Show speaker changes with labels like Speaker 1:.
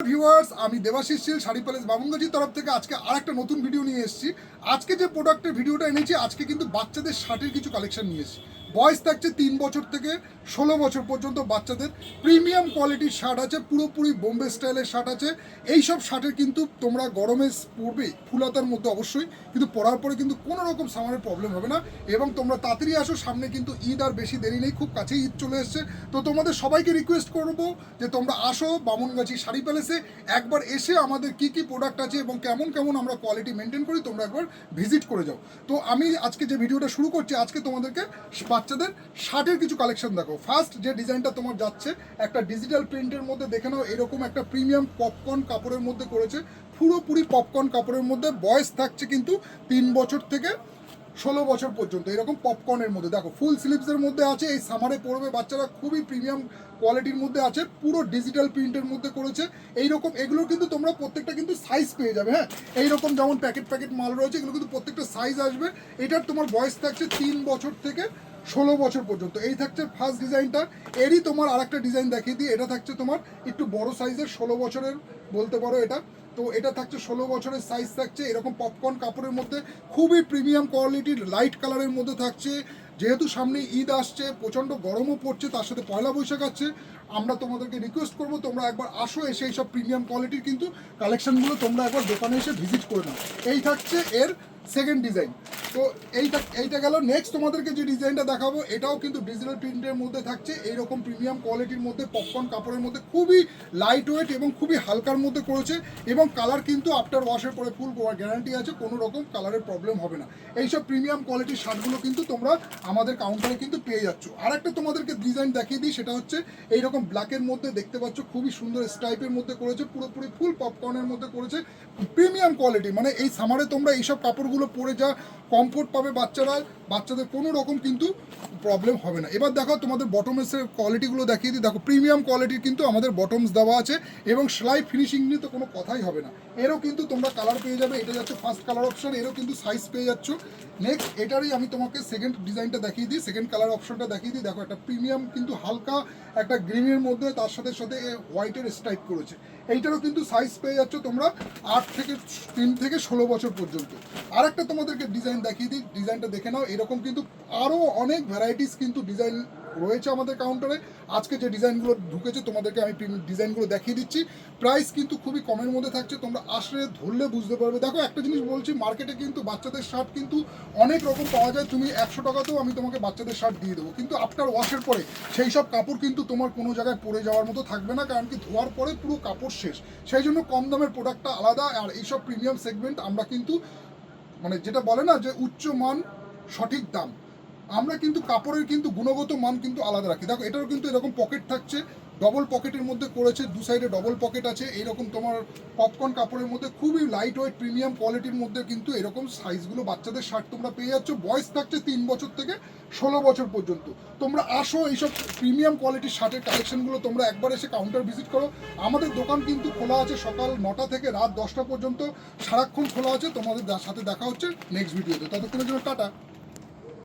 Speaker 1: Viewers আমি দেবাশিস শীল, sari palace বামুঙ্গাজির তরফ থেকে আজকে আর একটা নতুন ভিডিও নিয়ে এসেছি। আজকে যে প্রোডাক্টের ভিডিওটা এনেছি, আজকে কিন্তু বাচ্চাদের শার্টের কিছু কালেকশন নিয়ে এসেছি। বয়স থাকছে তিন বছর থেকে ষোলো বছর পর্যন্ত বাচ্চাদের। প্রিমিয়াম কোয়ালিটির শার্ট আছে, পুরোপুরি বোম্বে স্টাইলের শার্ট আছে। এই সব শার্টের কিন্তু তোমরা গরমে পরবে ফুলতার মধ্যে অবশ্যই, কিন্তু পরার পরে কিন্তু কোনো রকম সামারের প্রবলেম হবে না। এবং তোমরা তাড়াতাড়ি আসো, সামনে কিন্তু ঈদ আর বেশি দেরি নেই, খুব কাছেই ঈদ চলে এসছে। তো তোমাদের সবাইকে রিকোয়েস্ট করব যে তোমরা আসো বামনগাছি শাড়ি প্যালেসে একবার এসে আমাদের কি কি প্রোডাক্ট আছে এবং কেমন কেমন আমরা কোয়ালিটি মেনটেন করি, তোমরা একবার ভিজিট করে যাও। তো আমি আজকে যে ভিডিওটা শুরু করছি, আজকে তোমাদেরকে বাচ্চাদের শার্টের কিছু কালেকশন দেখো। ফার্স্ট যে ডিজাইনটা তোমার যাচ্ছে, একটা ডিজিটাল প্রিন্টের মধ্যে দেখে নাও, এরকম একটা প্রিমিয়াম পপকর্ন কাপড়ের মধ্যে করেছে। পুরোপুরি পপকর্ন কাপড়ের মধ্যে বয়স থাকছে কিন্তু তিন বছর থেকে ষোলো বছর পর্যন্ত, এরকম পপকর্নের মধ্যে। দেখো ফুল স্লিভসের মধ্যে আছে, এই সামারে পড়বে বাচ্চারা খুবই প্রিমিয়াম কোয়ালিটির মধ্যে আছে, পুরো ডিজিটাল প্রিন্টের মধ্যে করেছে। এইরকম, এগুলো কিন্তু তোমরা প্রত্যেকটা কিন্তু সাইজ পেয়ে যাবে হ্যাঁ? এইরকম যেমন প্যাকেট প্যাকেট মাল রয়েছে, এগুলো কিন্তু প্রত্যেকটা সাইজ আসবে। এটার তোমার বয়স থাকছে তিন বছর থেকে ষোলো বছর পর্যন্ত। এই থাকছে ফার্স্ট ডিজাইনটা এরই তোমার আরেকটা ডিজাইন দেখিয়ে দিই। এটা থাকছে তোমার একটু বড় সাইজের ষোলো বছরের বলতে পারো এটা। তো এটা থাকছে ষোলো বছরের সাইজ থাকছে। এরকম পপকর্ন কাপড়ের মধ্যে খুবই প্রিমিয়াম কোয়ালিটির লাইট কালারের মধ্যে থাকছে। যেহেতু সামনে ঈদ আসছে, প্রচণ্ড গরমও পড়ছে, তার সাথে পয়লা বৈশাখ আছে, আমরা তোমাদেরকে রিকোয়েস্ট করব, তোমরা একবার আসো এসে এইসব প্রিমিয়াম কোয়ালিটির কিন্তু কালেকশনগুলো তোমরা একবার দোকানে এসে ভিজিট করে নাও। এই থাকছে এর সেকেন্ড ডিজাইন তো এইটা এইটা গেল। নেক্সট তোমাদেরকে যে ডিজাইনটা দেখাবো, এটাও কিন্তু ডিজিটাল প্রিন্টের মধ্যে থাকছে। এইরকম প্রিমিয়াম কোয়ালিটির মধ্যে পপকর্ন কাপড়ের মধ্যে খুবই লাইট ওয়েট এবং খুবই হালকার মধ্যে করেছে। এবং কালার কিন্তু আফটার ওয়াশের পরে ফুল গ্যারান্টি আছে, কোনো রকম কালারের প্রবলেম হবে না। এইসব প্রিমিয়াম কোয়ালিটির শার্টগুলো কিন্তু তোমরা আমাদের কাউন্টারে কিন্তু পেয়ে যাচ্ছ। আর একটা তোমাদেরকে ডিজাইন দেখিয়ে দিই, সেটা হচ্ছে এইরকম ব্ল্যাকের মধ্যে দেখতে পাচ্ছ, খুবই সুন্দর স্টাইপের মধ্যে করেছে, পুরোপুরি ফুল পপকর্নের মধ্যে করেছে। প্রিমিয়াম কোয়ালিটি মানে এই সামারে তোমরা এইসব কাপড়গুলো পরে যা কমফোর্ট পাবে বাচ্চারা, বাচ্চাদের কোনো রকম কিন্তু প্রবলেম হবে না। এবার দেখো তোমাদের বটমসের কোয়ালিটিগুলো দেখিয়ে দিই। দেখো প্রিমিয়াম কোয়ালিটির কিন্তু আমাদের বটমস দেওয়া আছে এবং সেলাই ফিনিশিং নিয়ে তো কোনো কথাই হবে না। এরও কিন্তু তোমরা কালার পেয়ে যাবে, এটা যাচ্ছে ফার্স্ট কালার অপশন এরও কিন্তু সাইজ পেয়ে যাচ্ছ। নেক্সট এটারই আমি তোমাকে সেকেন্ড ডিজাইনটা দেখিয়ে দিই সেকেন্ড কালার অপশনটা দেখিয়ে দিই। দেখো, একটা প্রিমিয়াম কিন্তু হালকা, একটা গ্রিনের মধ্যে, তার সাথে সাথে হোয়াইটের স্ট্রাইপ করেছে। এইটারও কিন্তু সাইজ পেয়ে যাচ্ছ তোমরা আট থেকে তিন থেকে ষোলো বছর পর্যন্ত। আর একটা তোমাদেরকে ডিজাইন দেখিয়ে দিই ডিজাইনটা দেখে নাও। এরকম কিন্তু আরও অনেক ভ্যারাইটিস কিন্তু ডিজাইন রয়েছে আমাদের কাউন্টারে আজকে যে ডিজাইনগুলো ঢুকেছে, তোমাদেরকে আমি ডিজাইনগুলো দেখিয়ে দিচ্ছি। প্রাইস কিন্তু খুবই কমের মধ্যে থাকছে, তোমরা আসলে ধরলে বুঝতে পারবে। দেখো, একটা জিনিস বলছি মার্কেটে কিন্তু বাচ্চাদের শার্ট কিন্তু অনেক রকম পাওয়া যায়। তুমি একশো টাকাতেও আমি তোমাকে বাচ্চাদের শার্ট দিয়ে দেবো। কিন্তু আফটার ওয়াশের পরে সেই সব কাপড় কিন্তু তোমার কোনো জায়গায় পরে যাওয়ার মতো থাকবে না, কারণ কি ধোয়ার পরে পুরো কাপড় শেষ। সেই জন্য কম দামের প্রোডাক্টটা আলাদা। আর এইসব প্রিমিয়াম সেগমেন্ট আমরা কিন্তু মানে যেটা বলে না যে উচ্চ মান সঠিক দাম। আমরা কিন্তু কাপড়ের কিন্তু গুণগত মান কিন্তু আলাদা রাখি। দেখো, এটারও কিন্তু এরকম পকেট থাকছে। ডবল পকেটের মধ্যে করেছে, দু সাইডে ডবল পকেট আছে। এইরকম তোমার পপকর্ন কাপড়ের মধ্যে খুবই লাইট ওয়েট প্রিমিয়াম কোয়ালিটির মধ্যে কিন্তু এরকম সাইজগুলো বাচ্চাদের শার্ট তোমরা পেয়ে যাচ্ছ। বয়স থাকছে তিন বছর থেকে ষোলো বছর পর্যন্ত। তোমরা আসো এইসব প্রিমিয়াম কোয়ালিটির শার্টের কালেকশনগুলো তোমরা একবার এসে কাউন্টার ভিজিট করো। আমাদের দোকান কিন্তু খোলা আছে সকাল নটা থেকে রাত দশটা পর্যন্ত। সারাক্ষণ খোলা আছে, তোমাদের সাথে দেখা হচ্ছে নেক্সট ভিডিওতে ততক্ষণের জন্য টাটা।